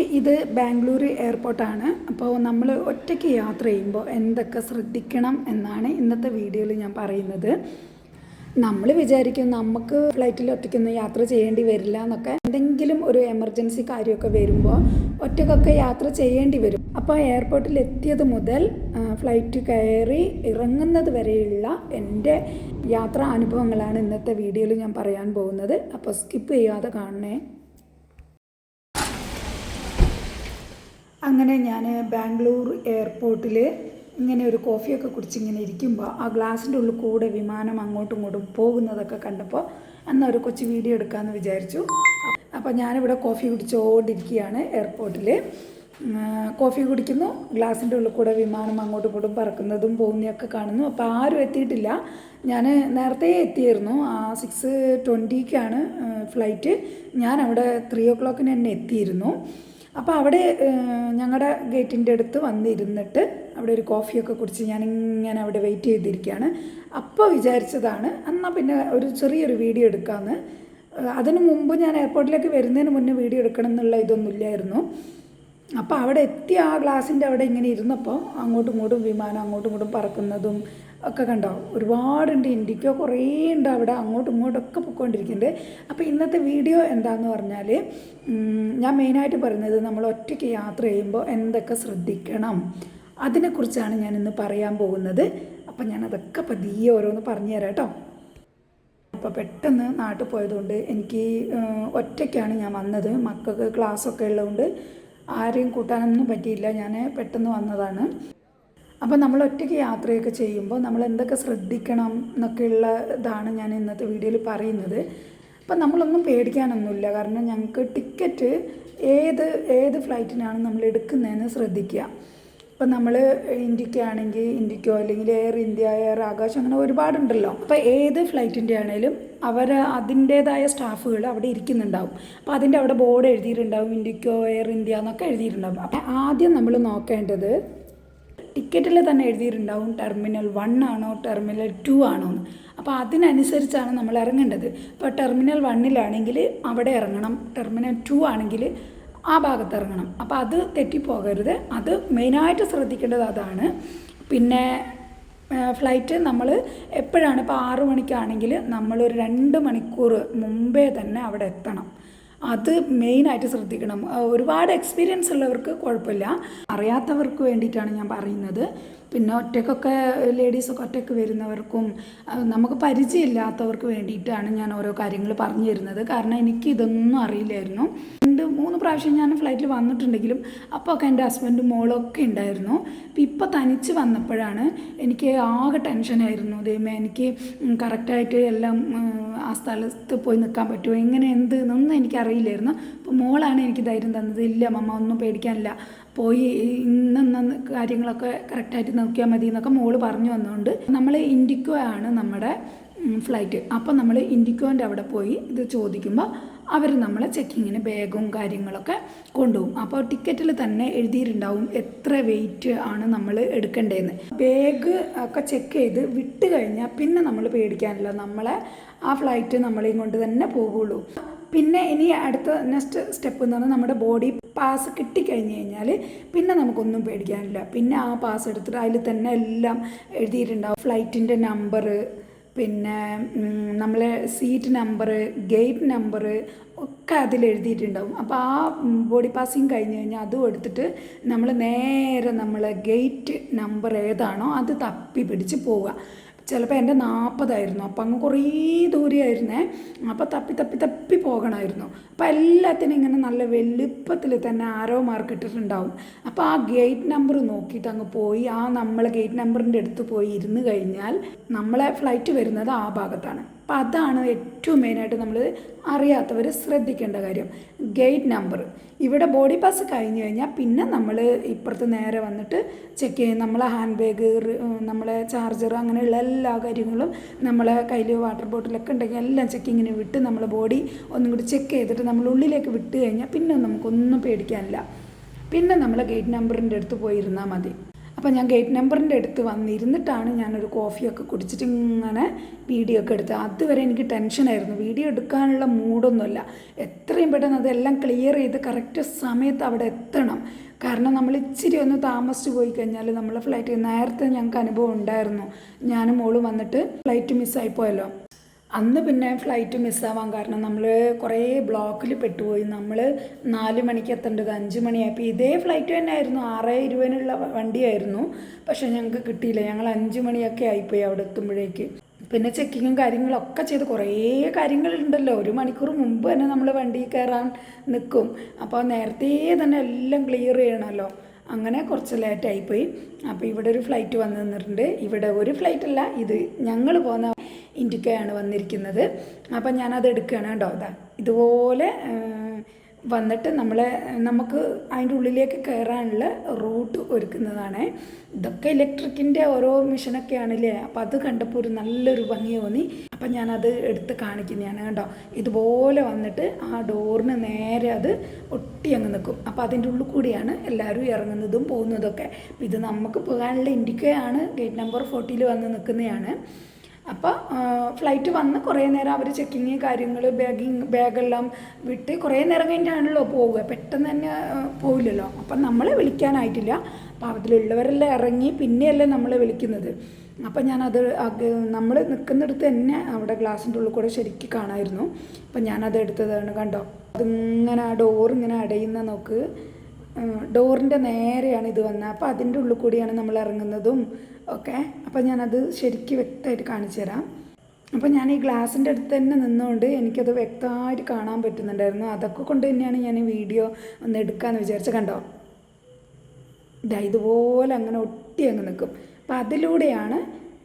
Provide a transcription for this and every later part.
അപ്പോൾ ഇത് ബാംഗ്ലൂർ എയർപോർട്ടാണ്. അപ്പോൾ നമ്മൾ ഒറ്റയ്ക്ക് യാത്ര ചെയ്യുമ്പോൾ എന്തൊക്കെ ശ്രദ്ധിക്കണം എന്നാണ് ഇന്നത്തെ വീഡിയോയിൽ ഞാൻ പറയുന്നത്. നമ്മൾ വിചാരിക്കും നമുക്ക് ഫ്ലൈറ്റിൽ ഒറ്റയ്ക്കൊന്നും യാത്ര ചെയ്യേണ്ടി വരില്ല എന്നൊക്കെ. എന്തെങ്കിലും ഒരു എമർജൻസി കാര്യമൊക്കെ വരുമ്പോൾ ഒറ്റക്കൊക്കെ യാത്ര ചെയ്യേണ്ടി വരും. അപ്പോൾ എയർപോർട്ടിൽ എത്തിയത് മുതൽ ഫ്ലൈറ്റ് കയറി ഇറങ്ങുന്നത് വരെയുള്ള എന്റെ യാത്രാ അനുഭവങ്ങളാണ് ഇന്നത്തെ വീഡിയോയിൽ ഞാൻ പറയാൻ പോകുന്നത്. അപ്പോൾ സ്കിപ്പ് ചെയ്യാതെ കാണണേ. അങ്ങനെ ഞാൻ ബാംഗ്ലൂർ എയർപോർട്ടിൽ ഇങ്ങനെ ഒരു കോഫിയൊക്കെ കുടിച്ച് ഇങ്ങനെ ഇരിക്കുമ്പോൾ ആ ഗ്ലാസിന്റെ ഉള്ളിൽ കൂടെ വിമാനം അങ്ങോട്ടും ഇങ്ങോട്ടും പോകുന്നതൊക്കെ കണ്ടപ്പോൾ എന്നാൽ ഒരു കൊച്ചു വീഡിയോ എടുക്കാമെന്ന് വിചാരിച്ചു. അപ്പോൾ ഞാനിവിടെ കോഫി കുടിച്ചുകൊണ്ടിരിക്കുകയാണ് എയർപോർട്ടിൽ കോഫി കുടിക്കുന്നു ഗ്ലാസിന്റെ ഉള്ളിൽ കൂടെ വിമാനം അങ്ങോട്ടും ഇങ്ങോട്ടും പറക്കുന്നതും പോകുന്നതൊക്കെ കാണുന്നു. അപ്പോൾ ആരും എത്തിയിട്ടില്ല. ഞാൻ നേരത്തെ എത്തിയിരുന്നു ആ സിക്സ് ട്വന്റിക്കാണ് ഫ്ലൈറ്റ് ഞാൻ അവിടെ ത്രീ ഓ ക്ലോക്കിന് തന്നെ എത്തിയിരുന്നു. അപ്പോൾ അവിടെ ഞങ്ങളുടെ ഗേറ്റിന്റെ അടുത്ത് വന്നിരുന്നിട്ട് അവിടെ ഒരു കോഫിയൊക്കെ കുടിച്ച് ഞാൻ ഇങ്ങനെ അവിടെ വെയിറ്റ് ചെയ്തിരിക്കുകയാണ് അപ്പോൾ വിചാരിച്ചതാണ് എന്നാൽ പിന്നെ ഒരു ചെറിയൊരു വീഡിയോ എടുക്കാമെന്ന് അതിന് മുമ്പ് ഞാൻ എയർപോർട്ടിലേക്ക് വരുന്നതിന് മുന്നേ വീഡിയോ എടുക്കണം എന്നുള്ള ഇതൊന്നുമില്ലായിരുന്നു അപ്പോൾ അവിടെ എത്തി ആ ഗ്ലാസിന്റെ അവിടെ ഇങ്ങനെ ഇരുന്നപ്പോൾ അങ്ങോട്ടും ഇങ്ങോട്ടും വിമാനം അങ്ങോട്ടും ഇങ്ങോട്ടും പറക്കുന്നതും ഒക്കെ കണ്ടോ? ഒരുപാടുണ്ട്. ഇൻഡിക്കോ കുറേ ഉണ്ട് അവിടെ. അങ്ങോട്ടും ഇങ്ങോട്ടും ഒക്കെ പൊയ്ക്കൊണ്ടിരിക്കുന്നുണ്ട് അപ്പോൾ ഇന്നത്തെ വീഡിയോ എന്താന്ന് പറഞ്ഞാൽ ഞാൻ മെയിനായിട്ട് പറയുന്നത് നമ്മൾ ഒറ്റയ്ക്ക് യാത്ര ചെയ്യുമ്പോൾ എന്തൊക്കെ ശ്രദ്ധിക്കണം? അതിനെക്കുറിച്ചാണ് ഞാൻ ഇന്ന് പറയാൻ പോകുന്നത്. അപ്പം ഞാൻ അതൊക്കെ പതിയെ ഓരോന്ന് പറഞ്ഞു തരാം കേട്ടോ. അപ്പോൾ പെട്ടെന്ന് നാട്ടിൽ പോയതുകൊണ്ട് എനിക്ക് ഒറ്റയ്ക്കാണ് ഞാൻ വന്നത്. മക്കൾക്ക് ക്ലാസ്സൊക്കെ ഉള്ളതുകൊണ്ട് ആരെയും കൂട്ടാനൊന്നും പറ്റിയില്ല. ഞാൻ പെട്ടെന്ന് വന്നതാണ്. അപ്പോൾ നമ്മൾ ഒറ്റയ്ക്ക് യാത്രയൊക്കെ ചെയ്യുമ്പോൾ നമ്മൾ എന്തൊക്കെ ശ്രദ്ധിക്കണം എന്നൊക്കെയുള്ള ഇതാണ് ഞാൻ ഇന്നത്തെ വീഡിയോയിൽ പറയുന്നത്. അപ്പം നമ്മളൊന്നും പേടിക്കാനൊന്നുമില്ല. കാരണം ഞങ്ങൾക്ക് ടിക്കറ്റ് ഏത് ഏത് ഫ്ലൈറ്റിനാണ് നമ്മൾ എടുക്കുന്നതെന്ന് ശ്രദ്ധിക്കുക. ഇപ്പം നമ്മൾ ഇന്ത്യക്കാണെങ്കിൽ ഇന്ത്യക്കോ അല്ലെങ്കിൽ എയർ ഇന്ത്യ എയർ ആകാശ് അങ്ങനെ ഒരുപാടുണ്ടല്ലോ. അപ്പോൾ ഏത് ഫ്ലൈറ്റിന്റെ ആണെങ്കിലും അവർ അതിന്റേതായ സ്റ്റാഫുകൾ അവിടെ ഇരിക്കുന്നുണ്ടാവും. അപ്പോൾ അതിന്റെ അവിടെ ബോർഡ് എഴുതിയിട്ടുണ്ടാവും ഇന്ത്യക്കോ എയർ ഇന്ത്യ എന്നൊക്കെ എഴുതിയിട്ടുണ്ടാവും. അപ്പോൾ ആദ്യം നമ്മൾ നോക്കേണ്ടത് ടിക്കറ്റിൽ തന്നെ എഴുതിയിട്ടുണ്ടാവും? ടെർമിനൽ വൺ ആണോ ടെർമിനൽ ടു ആണോ എന്ന്. അപ്പോൾ അതിനനുസരിച്ചാണ് നമ്മൾ ഇറങ്ങേണ്ടത്. ഇപ്പോൾ ടെർമിനൽ വണ്ണിലാണെങ്കിൽ അവിടെ ഇറങ്ങണം. ടെർമിനൽ ടു ആണെങ്കിൽ ആ ഭാഗത്ത് ഇറങ്ങണം. അപ്പോൾ അത് തെറ്റിപ്പോകരുത്. അത് മെയിനായിട്ട് ശ്രദ്ധിക്കേണ്ടത് അതാണ്. പിന്നെ ഫ്ലൈറ്റ് നമ്മൾ എപ്പോഴാണ്? ഇപ്പോൾ ആറു മണിക്കാണെങ്കിൽ നമ്മളൊരു രണ്ട് മണിക്കൂർ മുമ്പേ തന്നെ അവിടെ എത്തണം. അത് മെയിനായിട്ട് ശ്രദ്ധിക്കണം. ഒരുപാട് എക്സ്പീരിയൻസ് ഉള്ളവർക്ക് കുഴപ്പമില്ല. അറിയാത്തവർക്ക് വേണ്ടിയിട്ടാണ് ഞാൻ പറയുന്നത്. പിന്നെ ഒറ്റയ്ക്കൊക്കെ ലേഡീസൊക്കെ ഒറ്റയ്ക്ക് വരുന്നവർക്കും നമുക്ക് പരിചയമില്ലാത്തവർക്ക് വേണ്ടിയിട്ടാണ് ഞാൻ ഓരോ കാര്യങ്ങൾ പറഞ്ഞു തരുന്നത്. കാരണം എനിക്ക് ഇതൊന്നും അറിയില്ലായിരുന്നു. രണ്ട് മൂന്ന് പ്രാവശ്യം ഞാൻ ഫ്ലൈറ്റിൽ വന്നിട്ടുണ്ടെങ്കിലും അപ്പോൾ ഒക്കെ എന്റെ ഹസ്ബൻഡും മോളൊക്കെ ഉണ്ടായിരുന്നു. അപ്പോൾ ഇപ്പോൾ തനിച്ച് വന്നപ്പോഴാണ് എനിക്ക് ആകെ ടെൻഷനായിരുന്നു. ദൈവമേ എനിക്ക് കറക്റ്റായിട്ട് എല്ലാം ആ സ്ഥലത്ത് പോയി നിൽക്കാൻ പറ്റുമോ? എങ്ങനെ എന്ത് എന്നൊന്നും എനിക്കറിയില്ലായിരുന്നു. അപ്പോൾ മോളാണ് എനിക്ക് ധൈര്യം തന്നത്. ഇല്ല മമ്മ ഒന്നും പേടിക്കാനില്ല. പോയി ഇന്ന കാര്യങ്ങളൊക്കെ കറക്റ്റായിട്ട് നോക്കിയാൽ മതി എന്നൊക്കെ മോൾ പറഞ്ഞു വന്നതുകൊണ്ട് നമ്മൾ ഇൻഡിക്കോ ആണ് നമ്മുടെ ഫ്ലൈറ്റ്. അപ്പോൾ നമ്മൾ ഇൻഡിക്കോന്റെ അവിടെ പോയി ഇത് ചോദിക്കുമ്പോൾ അവർ നമ്മളെ ചെക്കിങ്ങിന് ബാഗും കാര്യങ്ങളൊക്കെ കൊണ്ടുപോകും. അപ്പോൾ ടിക്കറ്റിൽ തന്നെ എഴുതിയിട്ടുണ്ടാവും എത്ര വെയിറ്റ് ആണ് നമ്മൾ എടുക്കേണ്ടതെന്ന് ബാഗ് ഒക്കെ ചെക്ക് ചെയ്ത് വിട്ട് കഴിഞ്ഞാൽ പിന്നെ നമ്മൾ പേടിക്കാനില്ല. നമ്മളെ ആ ഫ്ലൈറ്റ് നമ്മളെയും കൊണ്ട് തന്നെ പോകുള്ളൂ പിന്നെ ഇനി അടുത്ത നെക്സ്റ്റ് സ്റ്റെപ്പ് എന്ന് പറഞ്ഞാൽ നമ്മുടെ ബോഡി പാസ് കിട്ടിക്കഴിഞ്ഞ് കഴിഞ്ഞാൽ പിന്നെ നമുക്കൊന്നും പേടിക്കാനില്ല. പിന്നെ ആ പാസ് എടുത്തിട്ട് അതിൽ തന്നെ എല്ലാം എഴുതിയിട്ടുണ്ടാവും. ഫ്ലൈറ്റിന്റെ നമ്പർ പിന്നെ നമ്മളെ സീറ്റ് നമ്പർ ഗേറ്റ് നമ്പർ ഒക്കെ അതിൽ എഴുതിയിട്ടുണ്ടാവും. അപ്പോൾ ആ ബോഡി പാസിങ് കഴിഞ്ഞ് കഴിഞ്ഞാൽ അതും എടുത്തിട്ട് നമ്മൾ നേരെ നമ്മളെ ഗേറ്റ് നമ്പർ ഏതാണോ അത് തപ്പി പിടിച്ച് പോവുക. ചിലപ്പോൾ എന്റെ നാൽപ്പതായിരുന്നു അപ്പം അങ്ങ് കുറേ ദൂരെയായിരുന്നേ. അപ്പം തപ്പി തപ്പി തപ്പി പോകണമായിരുന്നു. അപ്പം എല്ലാത്തിനും ഇങ്ങനെ നല്ല വലുപ്പത്തിൽ തന്നെ ആരോ മാർക്ക് ഇട്ടിട്ടുണ്ടാവും. അപ്പം ആ ഗേറ്റ് നമ്പർ നോക്കിയിട്ട് അങ്ങ് പോയി. ആ നമ്മളെ ഗേറ്റ് നമ്പറിന്റെ അടുത്ത് പോയി ഇരുന്ന് കഴിഞ്ഞാൽ നമ്മളെ ഫ്ലൈറ്റ് വരുന്നത് ആ ഭാഗത്താണ്. അപ്പം അതാണ് ഏറ്റവും മെയിനായിട്ട് നമ്മൾ അറിയാത്തവർ ശ്രദ്ധിക്കേണ്ട കാര്യം. Gate number. ഇവിടെ ബോഡി പാസ് കഴിഞ്ഞ് കഴിഞ്ഞാൽ പിന്നെ നമ്മൾ ഇപ്പുറത്ത് നേരെ വന്നിട്ട് ചെക്ക് ചെയ്യും. നമ്മളെ ഹാൻഡ് ബാഗ് നമ്മളെ ചാർജർ അങ്ങനെയുള്ള എല്ലാ കാര്യങ്ങളും നമ്മളെ കയ്യിൽ വാട്ടർ ബോട്ടിലൊക്കെ ഉണ്ടെങ്കിൽ എല്ലാം ചെക്കിങ്ങിന് വിട്ട് നമ്മളെ ബോഡി ഒന്നും കൂടി ചെക്ക് ചെയ്തിട്ട് നമ്മൾ ഉള്ളിലേക്ക് വിട്ട് കഴിഞ്ഞാൽ പിന്നെ നമുക്കൊന്നും പേടിക്കാനില്ല. പിന്നെ നമ്മൾ ഗേറ്റ് നമ്പറിന്റെ അടുത്ത് പോയിരുന്നാൽ മതി. അപ്പോൾ ഞാൻ ഗേറ്റ് നമ്പറിന്റെ അടുത്ത് വന്നിരുന്നിട്ടാണ് ഞാനൊരു കോഫിയൊക്കെ കുടിച്ചിട്ട് ഇങ്ങനെ വീഡിയോ ഒക്കെ എടുത്തത്. അതുവരെ എനിക്ക് ടെൻഷനായിരുന്നു വീഡിയോ എടുക്കാനുള്ള മൂഡൊന്നുമില്ല എത്രയും പെട്ടെന്ന് അതെല്ലാം ക്ലിയർ ചെയ്ത് കറക്റ്റ് സമയത്ത് അവിടെ എത്തണം. കാരണം നമ്മൾ ഇച്ചിരി ഒന്ന് താമസിച്ച് പോയി കഴിഞ്ഞാൽ നമ്മളെ ഫ്ലൈറ്റ് നേരത്തെ ഞങ്ങൾക്ക് അനുഭവം ഉണ്ടായിരുന്നു. ഞാനും മോളും വന്നിട്ട് ഫ്ലൈറ്റ് മിസ്സായി പോയല്ലോ. അന്ന് പിന്നെ ഫ്ലൈറ്റ് മിസ്സാവാൻ കാരണം നമ്മൾ കുറേ ബ്ലോക്കിൽ പെട്ടുപോയി. നമ്മൾ നാല് മണിക്ക് എത്തേണ്ടത് അഞ്ച് മണിയായപ്പോൾ ഇതേ ഫ്ലൈറ്റ് തന്നെ ആയിരുന്നു ആറ് ഇരുപതിനുള്ള വണ്ടിയായിരുന്നു. പക്ഷെ ഞങ്ങൾക്ക് കിട്ടിയില്ല. ഞങ്ങൾ അഞ്ച് മണിയൊക്കെ ആയിപ്പോയി അവിടെ എത്തുമ്പോഴേക്ക്. പിന്നെ ചെക്കിങ്ങും കാര്യങ്ങളൊക്കെ ചെയ്ത് കുറേ കാര്യങ്ങളുണ്ടല്ലോ. ഒരു മണിക്കൂർ മുമ്പ് തന്നെ നമ്മൾ വണ്ടി കയറാൻ നിൽക്കും അപ്പോൾ നേരത്തെ തന്നെ എല്ലാം ക്ലിയർ ചെയ്യണമല്ലോ അങ്ങനെ കുറച്ച് ലേറ്റായിപ്പോയി അപ്പോൾ ഇവിടെ ഒരു ഫ്ലൈറ്റ് വന്നു നിന്നിട്ടുണ്ട്. ഇവിടെ ഒരു ഫ്ലൈറ്റ് അല്ല ഇത് ഞങ്ങൾ പോകുന്ന ഇൻഡിക്കയാണ് വന്നിരിക്കുന്നത്. അപ്പം ഞാനത് എടുക്കുകയാണ് കേട്ടോ. അതാ ഇതുപോലെ വന്നിട്ട് നമ്മളെ നമുക്ക് അതിന്റെ ഉള്ളിലേക്ക് കയറാനുള്ള റൂട്ട് ഒരുക്കുന്നതാണ്. ഇതൊക്കെ ഇലക്ട്രിക്കിന്റെ ഓരോ മിഷനൊക്കെയാണല്ലേ? അപ്പോൾ അത് കണ്ടപ്പോൾ ഒരു നല്ലൊരു ഭംഗി തോന്നി. അപ്പം ഞാനത് എടുത്ത് കാണിക്കുന്നതാണ് കേട്ടോ. ഇതുപോലെ വന്നിട്ട് ആ ഡോറിന് നേരെ അത് ഒട്ടി അങ്ങ് നിൽക്കും. അപ്പോൾ അതിന്റെ ഉള്ളിൽ കൂടിയാണ് എല്ലാവരും ഇറങ്ങുന്നതും പോകുന്നതൊക്കെ ഇത് നമുക്ക് പോകാനുള്ള ഇൻഡിക്കയാണ്. ഗേറ്റ് നമ്പർ ഫോർട്ടിയിൽ വന്ന് നിൽക്കുന്നതാണ്. അപ്പോൾ ഫ്ലൈറ്റ് വന്ന് കുറേ നേരം അവർ ചെക്കിങ് കാര്യങ്ങൾ ബാഗിങ് ബാഗെല്ലാം വിട്ട് കുറേ നേരം കഴിഞ്ഞിട്ടാണല്ലോ പോവുക. പെട്ടെന്ന് തന്നെ പോവില്ലല്ലോ. അപ്പം നമ്മളെ വിളിക്കാനായിട്ടില്ല. അപ്പോൾ അതിലുള്ളവരെല്ലാം ഇറങ്ങി പിന്നെയല്ലേ നമ്മളെ വിളിക്കുന്നത്. അപ്പം ഞാനത് നമ്മൾ നിൽക്കുന്നിടത്ത് തന്നെ അവിടെ ഗ്ലാസിന്റെ ഉള്ളിൽ കൂടെ ശരിക്കും കാണായിരുന്നു. അപ്പം ഞാനത് എടുത്തതാണ് കണ്ടോ? അതിങ്ങനെ ആ ഡോർ ഇങ്ങനെ അടയുന്ന നോക്ക്. ഡോറിന്റെ നേരെയാണ് ഇത് വന്നത്. അപ്പോൾ അതിന്റെ ഉള്ളിൽ കൂടിയാണ് നമ്മൾ ഇറങ്ങുന്നതും ഒക്കെ. അപ്പോൾ ഞാനത് ശരിക്കും വ്യക്തമായിട്ട് കാണിച്ചു തരാം. അപ്പോൾ ഞാൻ ഈ ഗ്ലാസിന്റെ അടുത്ത് തന്നെ നിന്നുകൊണ്ട് എനിക്കത് വ്യക്തമായിട്ട് കാണാൻ പറ്റുന്നുണ്ടായിരുന്നു. അതൊക്കെ കൊണ്ട് തന്നെയാണ് ഞാൻ ഈ വീഡിയോ ഒന്ന് എടുക്കാമെന്ന് വിചാരിച്ച് കണ്ടോ? ഇതാ ഇതുപോലെ അങ്ങനെ ഒട്ടി അങ്ങ് നിൽക്കും. അപ്പം അതിലൂടെയാണ്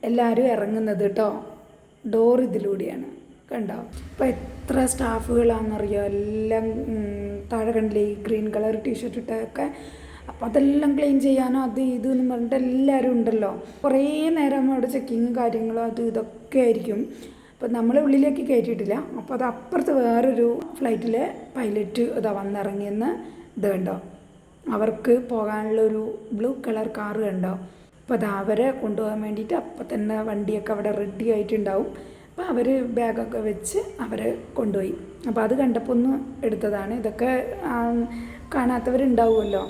എല്ലാവരും ഇറങ്ങുന്നത് കേട്ടോ. ഡോർ ഇതിലൂടെയാണ്. കണ്ടോ അപ്പോൾ എത്ര സ്റ്റാഫുകളാണെന്നറിയോ? എല്ലാം താഴെ കണ്ടില്ലേ ഈ ഗ്രീൻ കളർ ടീഷർട്ട് ഇട്ടൊക്കെ അപ്പോൾ അതെല്ലാം ക്ലീൻ ചെയ്യാനോ അത് ഇത് എന്ന് പറഞ്ഞിട്ട് എല്ലാവരും ഉണ്ടല്ലോ. കുറേ നേരം അവിടെ ചെക്കിങ് കാര്യങ്ങളും അത് ഇതൊക്കെ ആയിരിക്കും. അപ്പോൾ നമ്മളെ ഉള്ളിലേക്ക് കയറ്റിയിട്ടില്ല. അപ്പോൾ അത് അപ്പുറത്ത് വേറൊരു ഫ്ലൈറ്റിലെ പൈലറ്റ് ഇതാ വന്നിറങ്ങിയെന്ന് ഇത് കണ്ടോ? അവർക്ക് പോകാനുള്ള ഒരു ബ്ലൂ കളർ കാറ് കണ്ടോ? അപ്പോൾ അത് അവരെ കൊണ്ടുപോകാൻ വേണ്ടിയിട്ട് അപ്പം തന്നെ വണ്ടിയൊക്കെ അവിടെ റെഡി ആയിട്ടുണ്ടാവും. അപ്പോൾ അവർ ബാഗൊക്കെ വെച്ച് അവരെ കൊണ്ടുപോയി. അപ്പോൾ അത് കണ്ടപ്പോൾ ഒന്ന് എടുത്തതാണ്. ഇതൊക്കെ കാണാത്തവരുണ്ടാവുമല്ലോ.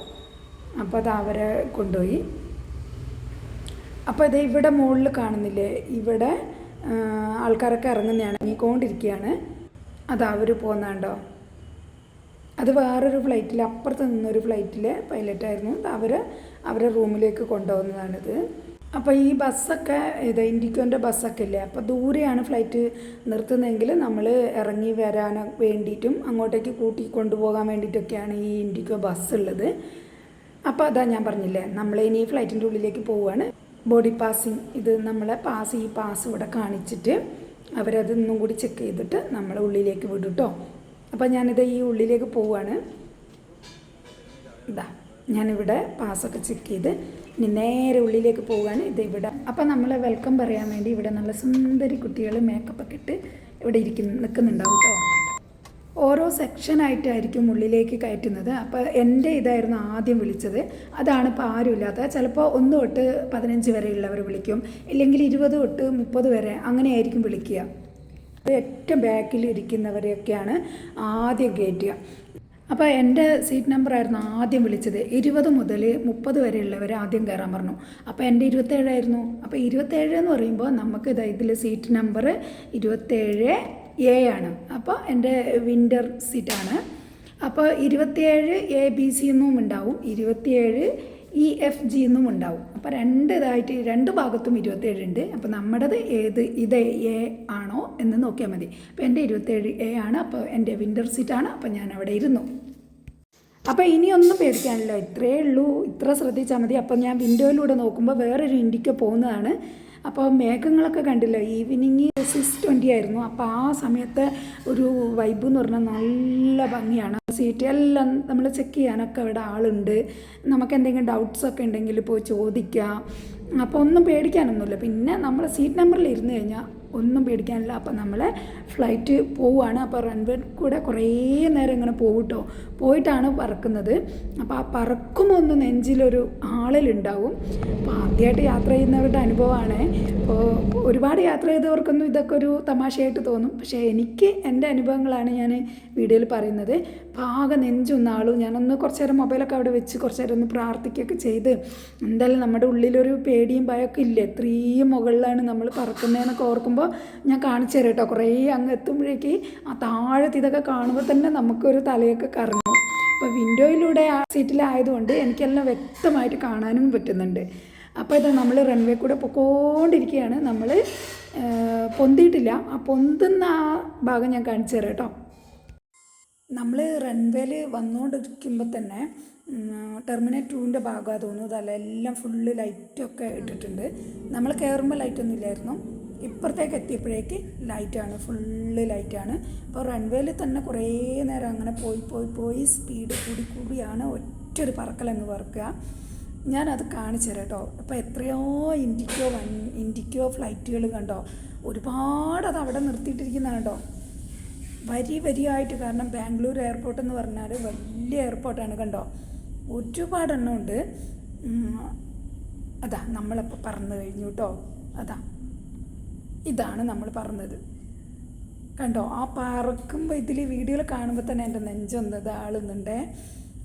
അപ്പോൾ അത് അവരെ കൊണ്ടുപോയി. അപ്പോൾ ഇത് ഇവിടെ മുകളിൽ കാണുന്നില്ലേ? ഇവിടെ ആൾക്കാരൊക്കെ ഇറങ്ങുന്നതാണ് ഇറങ്ങിക്കൊണ്ടിരിക്കുകയാണ് അത് അവർ പോകുന്നുണ്ടോ അത് വേറൊരു ഫ്ലൈറ്റിൽ അപ്പുറത്ത് നിന്നൊരു ഫ്ലൈറ്റിലെ പൈലറ്റായിരുന്നു. അവർ അവരെ റൂമിലേക്ക് കൊണ്ടുപോകുന്നതാണിത്. അപ്പോൾ ഈ ബസ്സൊക്കെ ഇത് ഇൻഡിക്കോന്റെ ബസ്സൊക്കെ ഇല്ലേ അപ്പോൾ ദൂരെയാണ് ഫ്ലൈറ്റ് നിർത്തുന്നതെങ്കിൽ നമ്മൾ ഇറങ്ങി വരാൻ വേണ്ടിയിട്ടും അങ്ങോട്ടേക്ക് കൂട്ടി കൊണ്ടുപോകാൻ വേണ്ടിയിട്ടൊക്കെയാണ് ഈ ഇൻഡിക്കോ ബസ് ഉള്ളത് അപ്പോൾ അതാ ഞാൻ പറഞ്ഞില്ലേ നമ്മൾ ഇനി ഫ്ലൈറ്റിന്റെ ഉള്ളിലേക്ക് പോവുകയാണ് ബോഡി പാസിങ് ഇത് നമ്മളെ പാസ് ഈ പാസ് ഇവിടെ കാണിച്ചിട്ട് അവരത് ഇന്നും കൂടി ചെക്ക് ചെയ്തിട്ട് നമ്മളെ ഉള്ളിലേക്ക് വിടും കേട്ടോ അപ്പോൾ ഞാനിത് ഈ ഉള്ളിലേക്ക് പോവുകയാണ് ഇതാ ഞാനിവിടെ പാസ്സൊക്കെ ചെക്ക് ചെയ്ത് ഇനി നേരെ ഉള്ളിലേക്ക് പോകാൻ ഇത് ഇവിടെ. അപ്പം നമ്മൾ വെൽക്കം പറയാൻ വേണ്ടി ഇവിടെ നല്ല സുന്ദരി കുട്ടികൾ മേക്കപ്പൊക്കെ ഇട്ട് ഇവിടെ ഇരിക്കും നിൽക്കുന്നുണ്ടാവും കേട്ടോ ഓരോ സെക്ഷനായിട്ടായിരിക്കും ഉള്ളിലേക്ക് കയറ്റുന്നത്. അപ്പോൾ എന്റെ ഇതായിരുന്നു ആദ്യം വിളിച്ചത്. അതാണ് ഇപ്പോൾ ആരുമില്ലാത്ത ചിലപ്പോൾ ഒന്ന് തൊട്ട് പതിനഞ്ച് വരെയുള്ളവർ വിളിക്കും. ഇല്ലെങ്കിൽ ഇരുപത് തൊട്ട് മുപ്പത് വരെ അങ്ങനെയായിരിക്കും വിളിക്കുക. ഏറ്റവും ബാക്കിൽ ഇരിക്കുന്നവരെയൊക്കെയാണ് ആദ്യം കയറ്റുക അപ്പോൾ എന്റെ സീറ്റ് നമ്പറായിരുന്നു ആദ്യം വിളിച്ചത്. ഇരുപത് മുതൽ മുപ്പത് വരെയുള്ളവർ ആദ്യം കയറാൻ പറഞ്ഞു. അപ്പോൾ എന്റെ ഇരുപത്തേഴായിരുന്നു അപ്പോൾ ഇരുപത്തേഴ് എന്ന് പറയുമ്പോൾ നമുക്ക് ഇതാ ഇതിൽ സീറ്റ് നമ്പർ ഇരുപത്തേഴ് എ ആണ്. അപ്പോൾ എന്റെ വിന്റർ സീറ്റാണ് അപ്പോൾ ഇരുപത്തിയേഴ് എ ബി സി എന്നും ഉണ്ടാവും. ഇരുപത്തിയേഴ് ഇ എഫ് ജി എന്നും ഉണ്ടാവും. അപ്പോൾ രണ്ട് ഇതായിട്ട് രണ്ട് ഭാഗത്തും ഇരുപത്തേഴുണ്ട് അപ്പോൾ നമ്മുടേത് ഏത് ഇത് എ ആണോ എന്ന് നോക്കിയാൽ മതി. അപ്പോൾ എന്റെ ഇരുപത്തേഴ് എ ആണ് അപ്പോൾ എന്റെ വിന്റർ സീറ്റാണ് അപ്പോൾ ഞാൻ അവിടെ ഇരുന്നു. അപ്പോൾ ഇനിയൊന്നും പേടിക്കാനില്ല. ഇത്രയേ ഉള്ളൂ. ഇത്ര ശ്രദ്ധിച്ചാൽ മതി. അപ്പോൾ ഞാൻ വിൻഡോയിലൂടെ നോക്കുമ്പോൾ വേറൊരു ഇൻഡിക്ക പോകുന്നതാണ്. അപ്പോൾ മേഘങ്ങളൊക്കെ കണ്ടില്ല? ഈവനിങ് സിക്സ് ട്വന്റി ആയിരുന്നു. അപ്പോൾ ആ സമയത്തെ ഒരു വൈബ് എന്ന് പറഞ്ഞാൽ നല്ല ഭംഗിയാണ്. സീറ്റ് എല്ലാം നമ്മൾ ചെക്ക് ചെയ്യാനൊക്കെ ഇവിടെ ആളുണ്ട്. നമുക്ക് എന്തെങ്കിലും ഡൗട്ട്സ് ഒക്കെ ഉണ്ടെങ്കിൽ പോയി ചോദിക്കാം. അപ്പോൾ ഒന്നും പേടിക്കാനൊന്നുമില്ല. പിന്നെ നമ്മൾ സീറ്റ് നമ്പറിൽ ഇരുന്ന് കഴിഞ്ഞാൽ ഒന്നും പേടിക്കാനില്ല. അപ്പോൾ നമ്മൾ ഫ്ലൈറ്റ് പോവുകയാണ് അപ്പോൾ റൺവേ കൂടെ കുറേ നേരം ഇങ്ങനെ പോകും കേട്ടോ പോയിട്ടാണ് പറക്കുന്നത്. അപ്പോൾ ആ പറക്കുമ്പോൾ ഒന്ന് നെഞ്ചിലൊരു ആളലുണ്ടാവും. അപ്പോൾ ആദ്യമായിട്ട് യാത്ര ചെയ്യുന്നവരുടെ അനുഭവമാണ്. അപ്പോൾ ഒരുപാട് യാത്ര ചെയ്തവർക്കൊന്നും ഇതൊക്കെ ഒരു തമാശയായിട്ട് തോന്നും. പക്ഷേ എനിക്ക് എന്റെ അനുഭവങ്ങളാണ് ഞാൻ വീഡിയോയിൽ പറയുന്നത്. പാകം നെഞ്ചൊന്ന ആളും ഞാനൊന്ന് കുറച്ച് നേരം മൊബൈലൊക്കെ അവിടെ വെച്ച് കുറച്ച് നേരം ഒന്ന് പ്രാർത്ഥിക്കുകയൊക്കെ ചെയ്ത് എന്തായാലും നമ്മുടെ ഉള്ളിലൊരു പേടിയും ഭയമൊക്കെ ഇല്ല? ഇത്രയും മുകളിലാണ് നമ്മൾ പറക്കുന്നതെന്നൊക്കെ ഓർക്കുമ്പോൾ ഞാൻ കാണിച്ചു തരാം കേട്ടോ. കുറേ അങ്ങ് എത്തുമ്പോഴേക്ക് ആ താഴത്ത് ഇതൊക്കെ കാണുമ്പോൾ തന്നെ നമുക്കൊരു തലയൊക്കെ കറങ്ങും. അപ്പോൾ വിൻഡോയിലൂടെ ആ സീറ്റിലായതുകൊണ്ട് എനിക്കെല്ലാം വ്യക്തമായിട്ട് കാണാനും പറ്റുന്നുണ്ട്. അപ്പോൾ ഇത് നമ്മൾ റൺവേ കൂടെ പൊക്കോണ്ടിരിക്കുകയാണ് നമ്മൾ പൊന്തിയിട്ടില്ല. ആ പൊന്തുന്ന ആ ഭാഗം ഞാൻ കാണിച്ചു തരാം കേട്ടോ. നമ്മൾ റൺവേയിൽ വന്നുകൊണ്ടിരിക്കുമ്പോൾ തന്നെ ടെർമിനൽ ടൂവിന്റെ ഭാഗമാണ് തോന്നുന്നത് അല്ല എല്ലാം ഫുള്ള് ലൈറ്റൊക്കെ ഇട്ടിട്ടുണ്ട്. നമ്മൾ കയറുമ്പോൾ ലൈറ്റൊന്നും ഇല്ലായിരുന്നു. ഇപ്പുറത്തേക്ക് എത്തിയപ്പോഴേക്ക് ലൈറ്റാണ് ഫുള്ള് ലൈറ്റാണ്. അപ്പോൾ റൺവേയിൽ തന്നെ കുറേ നേരം അങ്ങനെ പോയി പോയി പോയി സ്പീഡ് കൂടി കൂടിയാണ് ഒറ്റൊരു പറക്കലങ്ങ് പറക്കുക ഞാനത് കാണിച്ചു തരാം കേട്ടോ. അപ്പോൾ എത്രയോ ഇൻഡിക്കോ വൺ ഇൻഡിക്കോ ഫ്ലൈറ്റുകൾ കണ്ടോ? ഒരുപാട് അത് അവിടെ നിർത്തിയിട്ടിരിക്കുന്നതാണ് കേട്ടോ. വരി വരിയായിട്ട് കാരണം ബാംഗ്ലൂർ എയർപോർട്ട് എന്ന് പറഞ്ഞാൽ വലിയ എയർപോർട്ടാണ് കണ്ടോ? ഒരുപാട് എണ്ണം ഉണ്ട്. അതാ നമ്മളിപ്പോൾ പറന്നു കഴിഞ്ഞു കേട്ടോ. അതാ. ഇതാണ് നമ്മൾ പറഞ്ഞത്. കണ്ടോ? ആ പറക്കുമ്പോൾ ഇതിൽ വീഡിയോയിൽ കാണുമ്പോൾ തന്നെ എന്റെ നെഞ്ചൊന്ന് ഇതാളുന്നുണ്ടേ.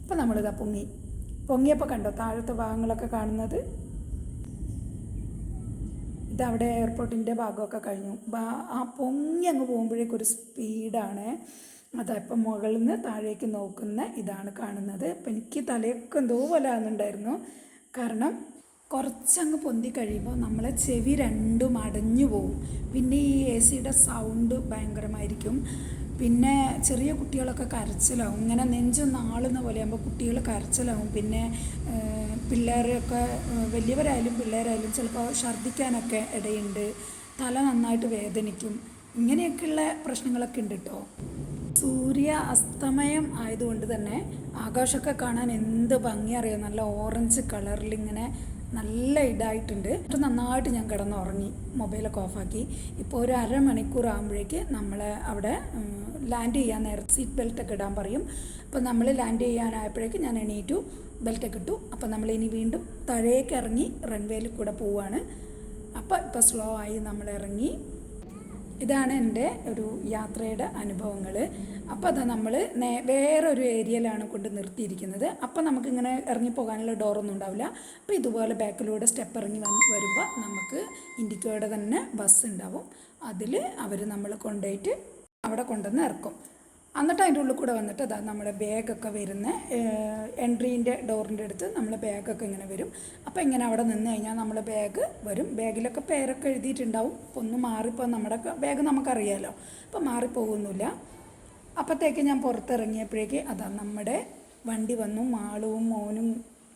അപ്പോൾ നമ്മളിതാ പൊങ്ങി. പൊങ്ങിയപ്പോൾ കണ്ടോ? താഴത്തെ ഭാഗങ്ങളൊക്കെ കാണുന്നത്. ഇതവിടെ എയർപോർട്ടിന്റെ ഭാഗമൊക്കെ കഴിഞ്ഞു. ആ പൊങ്ങി അങ്ങ് പോകുമ്പോഴേക്കും ഒരു സ്പീഡാണ്. അതാ ഇപ്പം മുകളിൽ നിന്ന് താഴേക്ക് നോക്കുന്ന ഇതാണ് കാണുന്നത്. അപ്പം എനിക്ക് തലയൊക്കെ എന്തോ പോലെ ആകുന്നുണ്ടായിരുന്നു കാരണം കുറച്ചങ്ങ് പൊന്തി കഴിയുമ്പോൾ നമ്മളെ ചെവി രണ്ടും അടഞ്ഞു പോകും പിന്നെ ഈ എ സിയുടെ സൗണ്ട് ഭയങ്കരമായിരിക്കും. പിന്നെ ചെറിയ കുട്ടികളൊക്കെ കരച്ചിലാവും. ഇങ്ങനെ നെഞ്ചൊന്ന് ആളുന്ന പോലെയാകുമ്പോൾ കുട്ടികൾ കരച്ചിലാവും. പിന്നെ പിള്ളേരെയൊക്കെ വലിയവരായാലും പിള്ളേരായാലും ചിലപ്പോൾ ഛർദ്ദിക്കാനൊക്കെ ഇടയുണ്ട്. തല നന്നായിട്ട് വേദനിക്കും. ഇങ്ങനെയൊക്കെയുള്ള പ്രശ്നങ്ങളൊക്കെ ഉണ്ട് കേട്ടോ സൂര്യ അസ്തമയം ആയതുകൊണ്ട് തന്നെ ആകാശമൊക്കെ കാണാൻ എന്ത് ഭംഗി അറിയാം? നല്ല ഓറഞ്ച് കളറിൽ ഇങ്ങനെ നല്ല ഇതായിട്ടുണ്ട്. എന്നിട്ട് നന്നായിട്ട് ഞാൻ കിടന്നുറങ്ങി. മൊബൈലൊക്കെ ഓഫാക്കി. ഇപ്പോൾ ഒരു അരമണിക്കൂർ ആകുമ്പോഴേക്ക് നമ്മൾ അവിടെ ലാൻഡ് ചെയ്യാൻ നേരത്തെ സീറ്റ് ബെൽറ്റൊക്കെ ഇടാൻ പറയും. അപ്പോൾ നമ്മൾ ലാൻഡ് ചെയ്യാനായപ്പോഴേക്ക് ഞാൻ എണീറ്റു ബെൽറ്റൊക്കെ ഇട്ടു. അപ്പോൾ നമ്മൾ ഇനി വീണ്ടും താഴേക്ക് ഇറങ്ങി റൺവേയിൽ കൂടെ പോവുകയാണ് അപ്പോൾ ഇപ്പോൾ സ്ലോ ആയി നമ്മൾ ഇറങ്ങി. ഇതാണ് എന്റെ ഒരു യാത്രയുടെ അനുഭവങ്ങൾ അപ്പോൾ അത് നമ്മൾ വേറൊരു ഏരിയയിലാണ് കൊണ്ട് നിർത്തിയിരിക്കുന്നത്. അപ്പോൾ നമുക്കിങ്ങനെ ഇറങ്ങി പോകാനുള്ള ഡോറൊന്നും ഉണ്ടാവില്ല. അപ്പോൾ ഇതുപോലെ ബാക്കിലൂടെ സ്റ്റെപ്പ് ഇറങ്ങി വരുമ്പോൾ നമുക്ക് ഇൻഡിക്കോയുടെ തന്നെ ബസ് ഉണ്ടാവും അതിൽ അവർ നമ്മൾ കൊണ്ടുപോയിട്ട് അവിടെ കൊണ്ടുവന്ന് ഇറക്കും. എന്നിട്ട് അതിന്റെ ഉള്ളിൽ കൂടെ വന്നിട്ട് അതാ നമ്മുടെ ബാഗൊക്കെ വരുന്ന എൻട്രീന്റെ ഡോറിന്റെ അടുത്ത് നമ്മളെ ബാഗൊക്കെ ഇങ്ങനെ വരും. അപ്പോൾ ഇങ്ങനെ അവിടെ നിന്ന് കഴിഞ്ഞാൽ നമ്മളെ ബാഗ് വരും. ബാഗിലൊക്കെ പേരൊക്കെ എഴുതിയിട്ടുണ്ടാവും. അപ്പോൾ ഒന്ന് മാറിപ്പോൾ നമ്മുടെ ബാഗ് നമുക്കറിയാമല്ലോ അപ്പോൾ മാറിപ്പോകുന്നില്ല അപ്പോഴത്തേക്ക് ഞാൻ പുറത്തിറങ്ങിയപ്പോഴേക്ക് അതാ നമ്മുടെ വണ്ടി വന്നു. മാളവും മോനും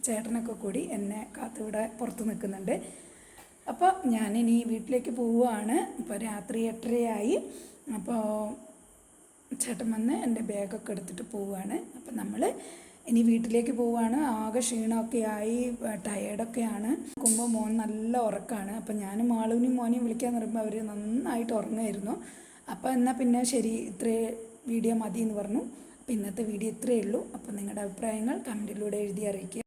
ചേട്ടനൊക്കെ കൂടി എന്നെ കാത്തിവിടെ പുറത്ത് നിൽക്കുന്നുണ്ട്. അപ്പോൾ ഞാനിനി വീട്ടിലേക്ക് പോവുകയാണ്. ഇപ്പോൾ രാത്രി എട്ടരയായി. അപ്പോൾ ചേട്ടൻ വന്ന് എന്റെ ബാഗൊക്കെ എടുത്തിട്ട് പോവുകയാണ്. അപ്പം നമ്മൾ ഇനി വീട്ടിലേക്ക് പോവുകയാണ്. ആകെ ക്ഷീണമൊക്കെ ആയി ടയേർഡൊക്കെയാണ് നോക്കുമ്പോൾ മോൻ നല്ല ഉറക്കമാണ്. അപ്പം ഞാനും മാളുവിനെയും മോനെയും വിളിക്കാൻ പറയുമ്പോൾ അവർ നന്നായിട്ട് ഉറങ്ങുമായിരുന്നു. അപ്പോൾ എന്നാൽ പിന്നെ ശരി ഇത്രേ വീഡിയോ മതി എന്ന് പറഞ്ഞു. അപ്പോൾ ഇന്നത്തെ വീഡിയോ ഇത്രയേ ഉള്ളൂ. അപ്പോൾ നിങ്ങളുടെ അഭിപ്രായങ്ങൾ കമന്റിലൂടെ എഴുതി അറിയിക്കുക.